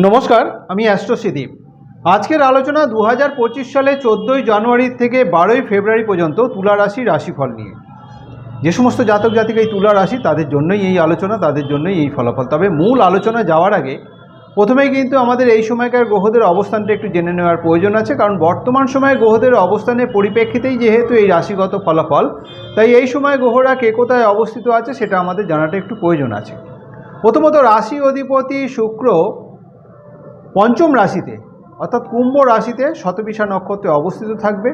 নমস্কার, আমি অ্যাস্ট্রোসিদীপ। আজকের আলোচনা দু হাজার পঁচিশ সালে চোদ্দোই জানুয়ারি থেকে বারোই ফেব্রুয়ারি পর্যন্ত তুলা রাশি রাশিফল নিয়ে। যে সমস্ত জাতক জাতিক এই তুলা রাশি তাদের জন্যই এই আলোচনা, তাদের জন্যই এই ফলাফল। তবে মূল আলোচনা যাওয়ার আগে প্রথমেই কিন্তু আমাদের এই সময়কার গ্রহদের অবস্থানটা একটু জেনে নেওয়ার প্রয়োজন আছে, কারণ বর্তমান সময়ে গ্রহদের অবস্থানের পরিপ্রেক্ষিতেই যেহেতু এই রাশিগত ফলাফল, তাই এই সময় গ্রহরা কে কোথায় অবস্থিত আছে সেটা আমাদের জানাটা একটু প্রয়োজন আছে। প্রথমত রাশি অধিপতি শুক্র পঞ্চম রাশিতে, অর্থাৎ কুম্ভ রাশিতে শতবিশা নক্ষত্রে অবস্থিত থাকবে।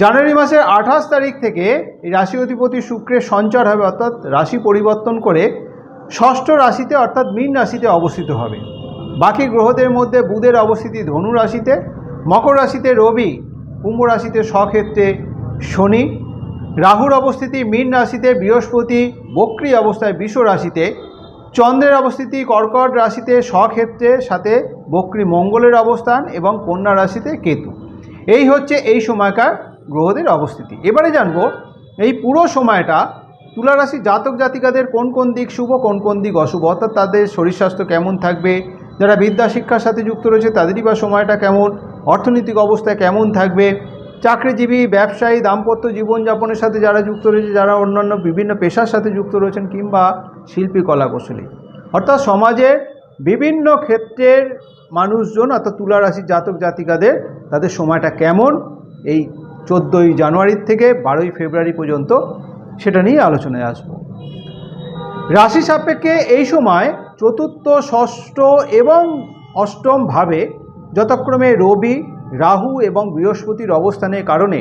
জানুয়ারি মাসের আঠাশ তারিখ থেকে এই রাশি অধিপতি শুক্রের সঞ্চার হবে, অর্থাৎ রাশি পরিবর্তন করে ষষ্ঠ রাশিতে, অর্থাৎ মীন রাশিতে অবস্থিত হবে। বাকি গ্রহদের মধ্যে বুধের অবস্থিতি ধনু রাশিতে, মকর রাশিতে রবি, কুম্ভ রাশিতে স্বক্ষেত্রে শনি, রাহুর অবস্থিতি মীন রাশিতে বৃহস্পতি, বক্রী অবস্থায় বিষ রাশিতে চন্দ্রের অবস্থিতি কর্কট রাশিতে স্বক্ষেত্রে, সাথে বক্রী মঙ্গলের অবস্থান এবং কন্যা রাশিতে কেতু। এই হচ্ছে এই সময়কার গ্রহদের অবস্থিতি। এবারে জানব, এই পুরো সময়টা তুলা রাশি জাতক জাতিকাদের কোন কোন দিক শুভ, কোন কোন দিক অশুভ? অর্থাৎ তাদের শরীর স্বাস্থ্য কেমন থাকবে? যারা বিদ্যা শিক্ষার সাথে যুক্ত রয়েছে, তাদেরই বা সময়টা কেমন? অর্থনৈতিক অবস্থা কেমন থাকবে? চাকরিজীবী, ব্যবসায়ী, দাম্পত্য জীবনযাপনের সাথে যারা যুক্ত রয়েছে, যারা অন্যান্য বিভিন্ন পেশার সাথে যুক্ত রয়েছেন কিংবা শিল্পী কলা কৌশলী। অর্থাৎ সমাজের বিভিন্ন ক্ষেত্রের মানুষজন অর্থাৎ তুলা রাশির জাতক জাতিকাদের তাদের সময়টা কেমন, এই চোদ্দোই জানুয়ারির থেকে বারোই ফেব্রুয়ারি পর্যন্ত সেটা নিয়ে আলোচনায় আসব। রাশি সাপেক্ষে এই সময় চতুর্থ, ষষ্ঠ এবং অষ্টম ভাবে যথাক্রমে রবি, রাহু এবং বৃহস্পতির অবস্থানের কারণে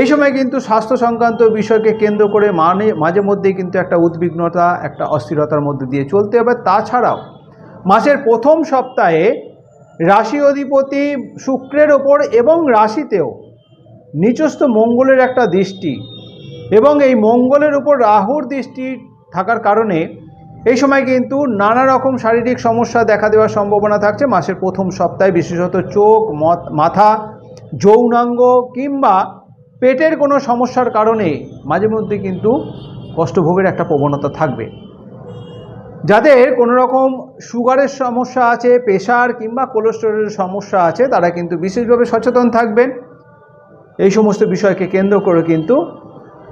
এই সময় কিন্তু স্বাস্থ্য সংক্রান্ত বিষয়কে কেন্দ্র করে মানে মাঝে মধ্যেই কিন্তু একটা উদ্বিগ্নতা, একটা অস্থিরতার মধ্যে দিয়ে চলতে হবে। তাছাড়াও, মাসের প্রথম সপ্তাহে রাশি অধিপতি শুক্রের ওপর এবং রাশিতেও নিচস্থ মঙ্গলের একটা দৃষ্টি এবং এই মঙ্গলের উপর রাহুর দৃষ্টি থাকার কারণে এই সময় কিন্তু নানা রকম শারীরিক সমস্যা দেখা দেওয়ার সম্ভাবনা থাকছে। মাসের প্রথম সপ্তাহে বিশেষত চোখ মাথা, যৌনাঙ্গ কিংবা পেটের কোনো সমস্যার কারণে মাঝে মধ্যে কিন্তু কষ্টভোগের একটা প্রবণতা থাকবে। যাদের কোনো রকম সুগারের সমস্যা আছে, প্রেশার কিংবা কোলেস্টেরলের সমস্যা আছে, তারা কিন্তু বিশেষভাবে সচেতন থাকবেন। এই সমস্ত বিষয়কে কেন্দ্র করে কিন্তু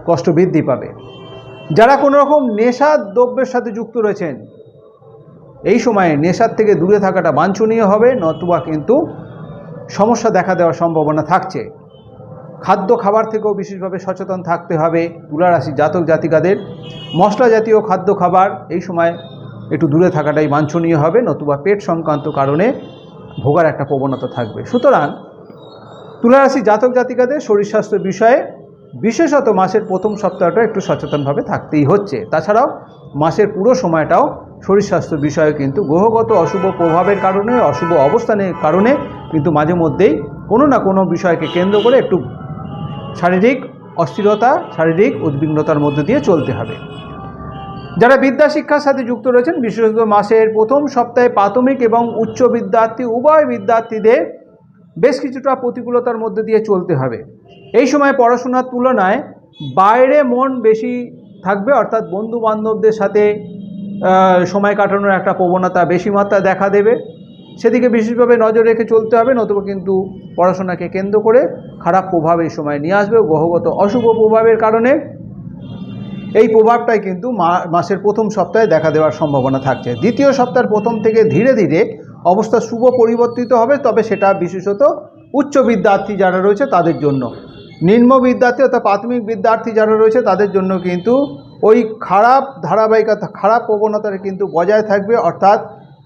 কষ্ট বৃদ্ধি পাবে। যারা কোনো রকম নেশার দ্রব্যের সাথে যুক্ত রয়েছেন, এই সময়ে নেশার থেকে দূরে থাকাটা বাঞ্ছনীয় হবে, নতুবা কিন্তু সমস্যা দেখা দেওয়ার সম্ভাবনা থাকছে। খাদ্য খাবার থেকেও বিশেষভাবে সচেতন থাকতে হবে তুলা রাশি জাতক জাতিকাদের। মশলা জাতীয় খাদ্য খাবার, এই সময় একটু দূরে থাকাটাই বাঞ্ছনীয় হবে, নতুবা পেট সংক্রান্ত কারণে ভোগার একটা প্রবণতা থাকবে। সুতরাং তুলারাশি জাতক জাতিকাদের শরীর স্বাস্থ্য বিষয়ে বিশেষত মাসের প্রথম সপ্তাহটা একটু সচেতনভাবে থাকতেই হচ্ছে। তাছাড়াও মাসের পুরো সময়টাও শরীর স্বাস্থ্য বিষয়ে কিন্তু গ্রহগত অশুভ প্রভাবের কারণে, অশুভ অবস্থানের কারণে কিন্তু মাঝে মধ্যেই কোনো না কোনো বিষয়কে কেন্দ্র করে একটু শারীরিক অস্থিরতা, শারীরিক উদ্বিগ্নতার মধ্যে দিয়ে চলতে হবে। যারা বিদ্যা শিক্ষার সাথে যুক্ত রয়েছেন, বিশেষত মাসের প্রথম সপ্তাহে প্রাথমিক এবং উচ্চ বিদ্যার্থী, উভয় বিদ্যার্থীদের বেশ কিছুটা প্রতিকূলতার মধ্যে দিয়ে চলতে হবে। এই সময় পড়াশোনার তুলনায় বাইরে মন বেশি থাকবে, অর্থাৎ বন্ধু বান্ধবদের সাথে সময় কাটানোর একটা প্রবণতা বেশি মাত্রা দেখা দেবে। সেদিকে বিশেষভাবে নজর রেখে চলতে হবে, নতুবা কিন্তু পড়াশোনাকে কেন্দ্র করে খারাপ প্রভাব এই সময় নিয়ে আসবে গ্রহগত অশুভ প্রভাবের কারণে এই প্রভাবটাই কিন্তু মাসের প্রথম সপ্তাহে দেখা দেওয়ার সম্ভাবনা থাকছে। দ্বিতীয় সপ্তাহের প্রথম থেকে ধীরে ধীরে অবস্থা শুভ পরিবর্তিত হবে, তবে সেটা বিশেষত উচ্চ বিদ্যার্থী যারা রয়েছে তাদের জন্য। নিম্ন বিদ্যার্থী অর্থাৎ প্রাথমিক বিদ্যার্থী যারা রয়েছে তাদের জন্য কিন্তু ওই খারাপ ধারাবাহিকতা, খারাপ প্রবণতাটা কিন্তু বজায় থাকবে, অর্থাৎ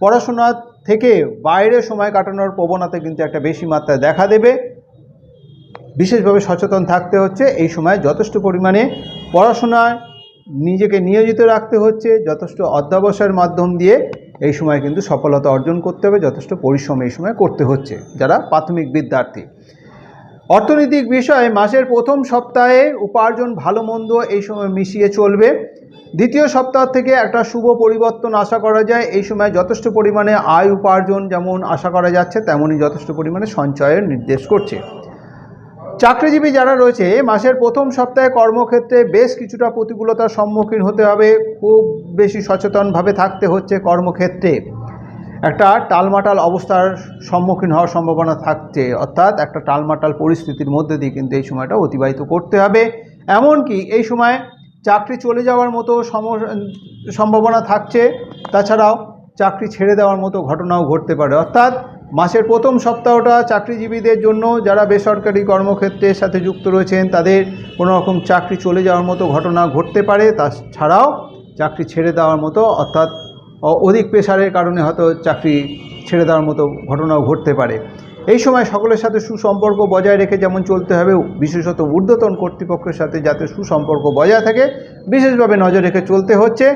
পড়াশোনা থেকে বাইরে সময় কাটানোর প্রবণতা কিন্তু একটা বেশি মাত্রায় দেখা দেবে। বিশেষভাবে সচেতন থাকতে হচ্ছে, এই সময় যথেষ্ট পরিমাণে পড়াশোনায় নিজেকে নিয়োজিত রাখতে হচ্ছে, যথেষ্ট অধ্যাবসায়ের মাধ্যম দিয়ে এই সময় কিন্তু সফলতা অর্জন করতে হবে, যথেষ্ট পরিশ্রম এই সময় করতে হচ্ছে, যারা প্রাথমিক বিদ্যার্থী। অর্থনৈতিক বিষয়ে, মাসের প্রথম সপ্তাহে উপার্জন ভালো মন্দ এই সময় মিশিয়ে চলবে। দ্বিতীয় সপ্তাহ থেকে একটা শুভ পরিবর্তন আশা করা যায়। এই সময় যথেষ্ট পরিমাণে আয় উপার্জন যেমন আশা করা যাচ্ছে তেমনই যথেষ্ট পরিমাণে সঞ্চয়ের নির্দেশ করছে। চাকরিজীবী যারা রয়েছে মাসের প্রথম সপ্তাহে কর্মক্ষেত্রে বেশ কিছুটা প্রতিকূলতার সম্মুখীন হতে হবে। খুব বেশি সচেতনভাবে থাকতে হচ্ছে কর্মক্ষেত্রে। একটা টালমাটাল অবস্থার সম্মুখীন হওয়ার সম্ভাবনা থাকছে। অর্থাৎ একটা টালমাটাল পরিস্থিতির মধ্যে দিয়ে কিন্তু এই সময়টা অতিবাহিত করতে হবে। এমনকি এই সময় চাকরি চলে যাওয়ার মতো সম- সম্ভাবনা থাকছে। তাছাড়াও চাকরি ছেড়ে দেওয়ার মতো ঘটনাও ঘটতে পারে। অর্থাৎ মাসের প্রথম সপ্তাহটা চাকরিজীবীদের জন্য যারা বেসরকারি কর্মক্ষেত্রের সাথে যুক্ত রয়েছেন, তাদের কোনো রকম চাকরি চলে যাওয়ার মতো ঘটনা ঘটতে পারে। তাছাড়াও চাকরি ছেড়ে দেওয়ার মতো, অর্থাৎ অধিক প্রেশারের কারণে হয়তো চাকরি ছেড়ে দেওয়ার মতো ঘটনাও ঘটতে পারে। এই সময় সকলের সাথে সুসম্পর্ক বজায় রেখে যেমন চলতে হবে, বিশেষত ঊর্ধ্বতন কর্তৃপক্ষের সাথে যাতে সুসম্পর্ক বজায় থাকে, বিশেষভাবে নজর রেখে চলতে হচ্ছে।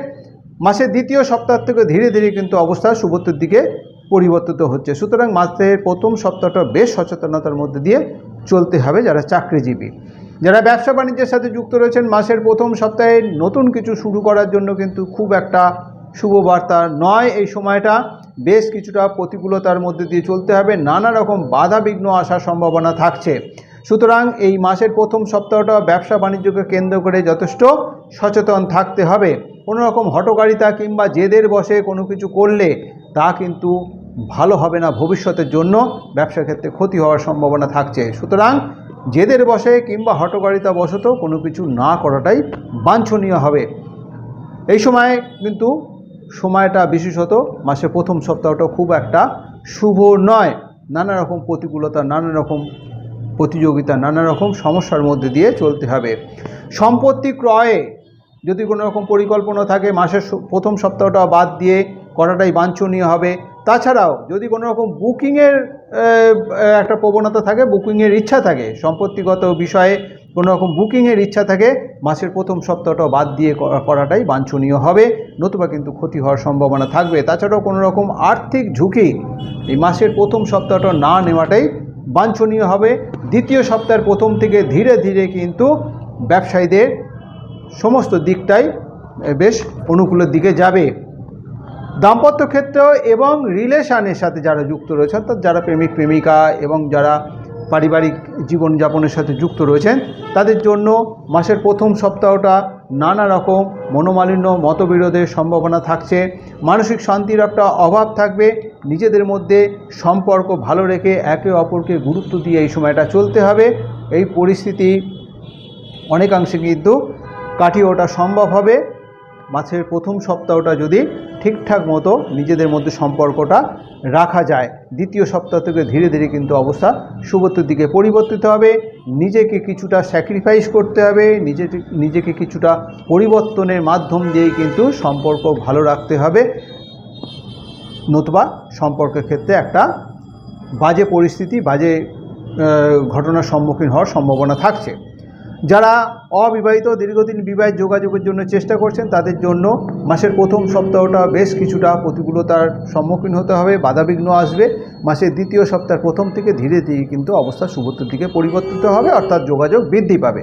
মাসের দ্বিতীয় সপ্তাহ থেকে ধীরে ধীরে কিন্তু অবস্থা সুবত্তর দিকে পরিবর্তিত হচ্ছে। সুতরাং মাসের প্রথম সপ্তাহটা বেশ সচেতনতার মধ্যে দিয়ে চলতে হবে যারা চাকরিজীবী। যারা ব্যবসা বাণিজ্যের সাথে যুক্ত রয়েছেন, মাসের প্রথম সপ্তাহে নতুন কিছু শুরু করার জন্য কিন্তু খুব একটা শুভ বার্তা নয় এই সময়টা। বেশ কিছুটা প্রতিকূলতার মধ্যে দিয়ে চলতে হবে। নানা রকম বাধা বিঘ্ন আসার সম্ভাবনা থাকছে। সুতরাং এই মাসের প্রথম সপ্তাহটা ব্যবসা বাণিজ্যকে কেন্দ্র করে যথেষ্ট সচেতন থাকতে হবে। কোনো রকম হটকারিতা কিংবা জেদের বসে কোনো কিছু করলে তা কিন্তু ভালো হবে না ভবিষ্যতের জন্য। ব্যবসা ক্ষেত্রে ক্ষতি হওয়ার সম্ভাবনা থাকছে। সুতরাং জেদের বসে কিংবা হটকারিতা বশত কোনো কিছু না করাটাই বাঞ্ছনীয় হবে। এই সময় কিন্তু সময়টা বিশেষত মাসে প্রথম সপ্তাহটা খুব একটা শুভ নয়। নানা রকম প্রতিকূলতা, নানা রকম প্রতিযোগিতা, নানা রকম সমস্যার মধ্যে দিয়ে চলতে হবে। সম্পত্তি ক্রয়ে যদি কোনো রকম পরিকল্পনা থাকে, মাসের প্রথম সপ্তাহটা বাদ দিয়ে করাটাই বাঞ্ছনীয় হবে। তাছাড়াও যদি কোনো রকম বুকিংয়ের একটা প্রবণতা থাকে, বুকিংয়ের ইচ্ছা থাকে, সম্পত্তিগত বিষয়ে কোনো রকম বুকিংয়ের ইচ্ছা থাকে, মাসের প্রথম সপ্তাহটা বাদ দিয়ে করাটাই বাঞ্ছনীয় হবে। নতুবা কিন্তু ক্ষতি হওয়ার সম্ভাবনা থাকবে। তাছাড়াও কোনো রকম আর্থিক ঝুঁকি এই মাসের প্রথম সপ্তাহটা না নেওয়াটাই বাঞ্ছনীয় হবে। দ্বিতীয় সপ্তাহের প্রথম থেকে ধীরে ধীরে কিন্তু ব্যবসায়ীদের সমস্ত দিকটাই বেশ অনুকূলের দিকে যাবে। দাম্পত্য ক্ষেত্র এবং রিলেশানের সাথে যারা যুক্ত রয়েছেন, অর্থাৎ যারা প্রেমিক, প্রেমিকা এবং যারা পারিবারিক জীবনযাপনের সাথে যুক্ত রয়েছেন। তাদের জন্য মাসের প্রথম সপ্তাহটা নানা রকম মনোমালিন্য, মতবিরোধের সম্ভাবনা থাকছে। মানসিক শান্তির একটা অভাব থাকবে। নিজেদের মধ্যে সম্পর্ক ভালো রেখে একে অপরকে গুরুত্ব দিয়ে এই সময়টা চলতে হবে। এই পরিস্থিতি অনেকাংশে কিন্তু কাটিয়ে ওঠা সম্ভব হবে। মাসের প্রথম সপ্তাহটা যদি ঠিকঠাক মতো নিজেদের মধ্যে সম্পর্কটা রাখা যায়। দ্বিতীয় সপ্তাহ থেকে ধীরে ধীরে কিন্তু অবস্থা শুভত্বের দিকে পরিবর্তিত হবে। নিজেকে কিছুটা স্যাক্রিফাইস করতে হবে। নিজেকে নিজেকে কিছুটা পরিবর্তনের মাধ্যম দিয়েই কিন্তু সম্পর্ক ভালো রাখতে হবে। নতুবা সম্পর্কের ক্ষেত্রে একটা বাজে পরিস্থিতি, বাজে ঘটনার সম্মুখীন হওয়ার সম্ভাবনা থাকছে। যারা অবিবাহিত দীর্ঘদিন বিবাহের যোগাযোগের জন্য চেষ্টা করছেন, তাদের জন্য মাসের প্রথম সপ্তাহটা বেশ কিছুটা প্রতিকূলতার সম্মুখীন হতে হবে, বাধাবিঘ্ন আসবে। মাসের দ্বিতীয় সপ্তাহের প্রথম থেকে ধীরে ধীরে কিন্তু অবস্থা শুভত্বের দিকে পরিবর্তিত হবে, অর্থাৎ যোগাযোগ বৃদ্ধি পাবে।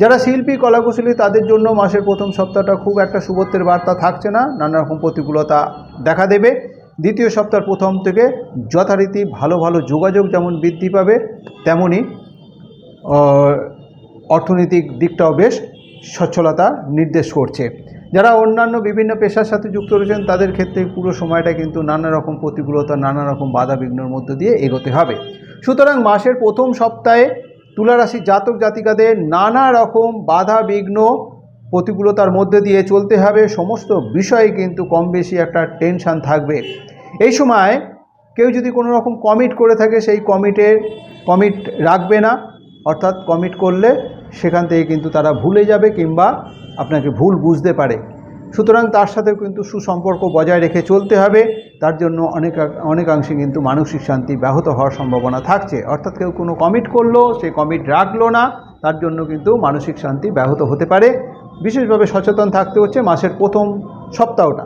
যারা শিল্পী, কলাকুশলী, তাদের জন্য মাসের প্রথম সপ্তাহটা খুব একটা শুভত্বের বার্তা থাকছে না, নানা রকম প্রতিকূলতা দেখা দেবে। দ্বিতীয় সপ্তাহের প্রথম থেকে যথারীতি ভালো ভালো যোগাযোগ যেমন বৃদ্ধি পাবে তেমনই অর্থনৈতিক দিকটাও বেশ সচ্ছলতা নির্দেশ করছে। যারা অন্যান্য বিভিন্ন পেশার সাথে যুক্ত রয়েছেন, তাদের ক্ষেত্রে পুরো সময়টা কিন্তু নানা রকম প্রতিকূলতা, নানা রকম বাধা বিঘ্নর মধ্যে দিয়ে এগোতে হবে। সুতরাং মাসের প্রথম সপ্তাহে তুলারাশি জাতক জাতিকাদের নানা রকম বাধা বিঘ্ন প্রতিকূলতার মধ্যে দিয়ে চলতে হবে। সমস্ত বিষয়ে কিন্তু কম বেশি একটা টেনশান থাকবে। এই সময় কেউ যদি কোনো রকম কমিট করে থাকে, সেই কমিটের, কমিট রাখবে না। অর্থাৎ কমিট করলে সেখান থেকে কিন্তু তারা ভুলে যাবে কিংবা আপনাকে ভুল বুঝতে পারে। সুতরাং তার সাথেও কিন্তু সুসম্পর্ক বজায় রেখে চলতে হবে। তার জন্য অনেক অনেকাংশে কিন্তু মানসিক শান্তি ব্যাহত হওয়ার সম্ভাবনা থাকছে। অর্থাৎ কেউ কোনো কমিট করল, সে কমিট রাখল না। তার জন্য কিন্তু মানসিক শান্তি ব্যাহত হতে পারে। বিশেষভাবে সচেতন থাকতে হচ্ছে মাসের প্রথম সপ্তাহটা।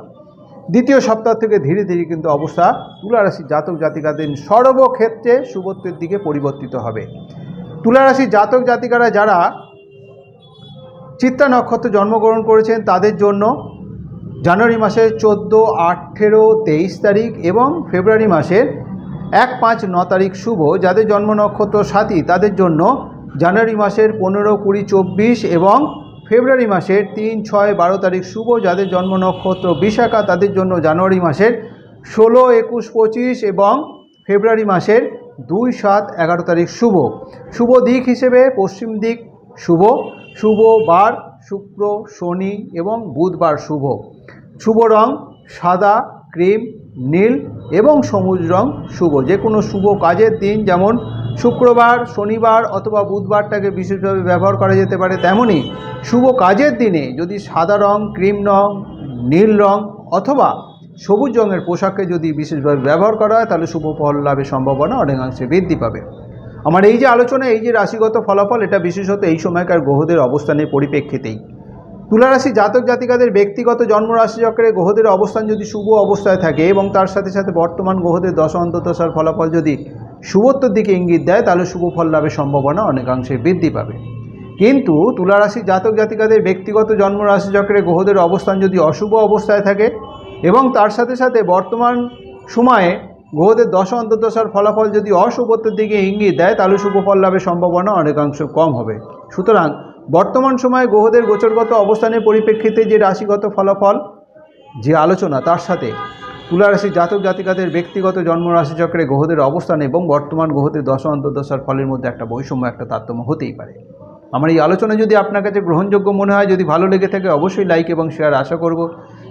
দ্বিতীয় সপ্তাহ থেকে ধীরে ধীরে কিন্তু অবস্থা তুলারাশি জাতক জাতিকাদের সর্বক্ষেত্রে শুভত্বের দিকে পরিবর্তিত হবে। তুলারাশি জাতক জাতিকারা যারা চিত্তা নক্ষত্রে জন্মগ্রহণ করেছেন, তাদের জন্য জানুয়ারি মাসের চোদ্দ, আঠেরো, তেইশ তারিখ এবং ফেব্রুয়ারি মাসের এক, পাঁচ, ন তারিখ শুভ। যাদের জন্ম নক্ষত্র সাথী তাদের জন্য জানুয়ারি মাসের পনেরো, কুড়ি, চব্বিশ এবং ফেব্রুয়ারি মাসের তিন, ছয়, বারো তারিখ শুভ। যাদের জন্ম নক্ষত্র বিশাখা, তাদের জন্য জানুয়ারি মাসের ষোলো, একুশ, পঁচিশ এবং ফেব্রুয়ারি মাসের দুই সাত এগারো তারিখ শুভ। শুভ দিক হিসেবে পশ্চিম দিক শুভ। শুভ বার শুক্র, শনি এবং বুধবার শুভ। শুভ রং সাদা, ক্রিম, নীল এবং সবুজ রং শুভ। যে কোনো শুভ কাজের দিন যেমন শুক্রবার, শনিবার অথবা বুধবারটাকে বিশেষভাবে ব্যবহার করা যেতে পারে তেমনই শুভ কাজের দিনে যদি সাদা রং, ক্রিম রং, নীল রং অথবা সবুজ রঙের পোশাককে যদি বিশেষভাবে ব্যবহার করা হয়, তাহলে শুভ ফল লাভের সম্ভাবনা অনেকাংশে বৃদ্ধি পাবে। আমার এই যে আলোচনা, এই যে রাশিগত ফলাফল, এটা বিশেষত এই সময়কার গ্রহদের অবস্থানের পরিপ্রেক্ষিতেই। তুলারাশি জাতক জাতিকাদের ব্যক্তিগত জন্মরাশি চক্রে গ্রহদের অবস্থান যদি শুভ অবস্থায় থাকে এবং তার সাথে সাথে বর্তমান গ্রহদের দশ অন্তদশার ফলাফল যদি শুভত্বর দিকে ইঙ্গিত দেয়, তাহলে শুভ ফল লাভের সম্ভাবনা অনেকাংশে বৃদ্ধি পাবে। কিন্তু তুলারাশি জাতক জাতিকাদের ব্যক্তিগত জন্মরাশি চক্রে গ্রহদের অবস্থান যদি অশুভ অবস্থায় থাকে এবং তার সাথে সাথে বর্তমান সময়ে গ্রহদের দশ অন্তর্দশার ফলাফল যদি অশুভত্বের দিকে ইঙ্গিত দেয়, তাহলে শুভ ফল লাভের সম্ভাবনা অনেকাংশ কম হবে। সুতরাং বর্তমান সময়ে গ্রহদের গোচরগত অবস্থানের পরিপ্রেক্ষিতে যে রাশিগত ফলাফল, যে আলোচনা, তার সাথে তুলারাশি জাতক জাতিকাদের ব্যক্তিগত জন্মরাশি চক্রে গ্রহদের অবস্থান এবং বর্তমান গ্রহদের দশ অন্তর্দশার ফলের মধ্যে একটা বৈষম্য, একটা তারতম্য হতেই পারে। আমার এই আলোচনা যদি আপনার কাছে গ্রহণযোগ্য মনে হয়, যদি ভালো লেগে থাকে, অবশ্যই লাইক এবং শেয়ার আশা করব।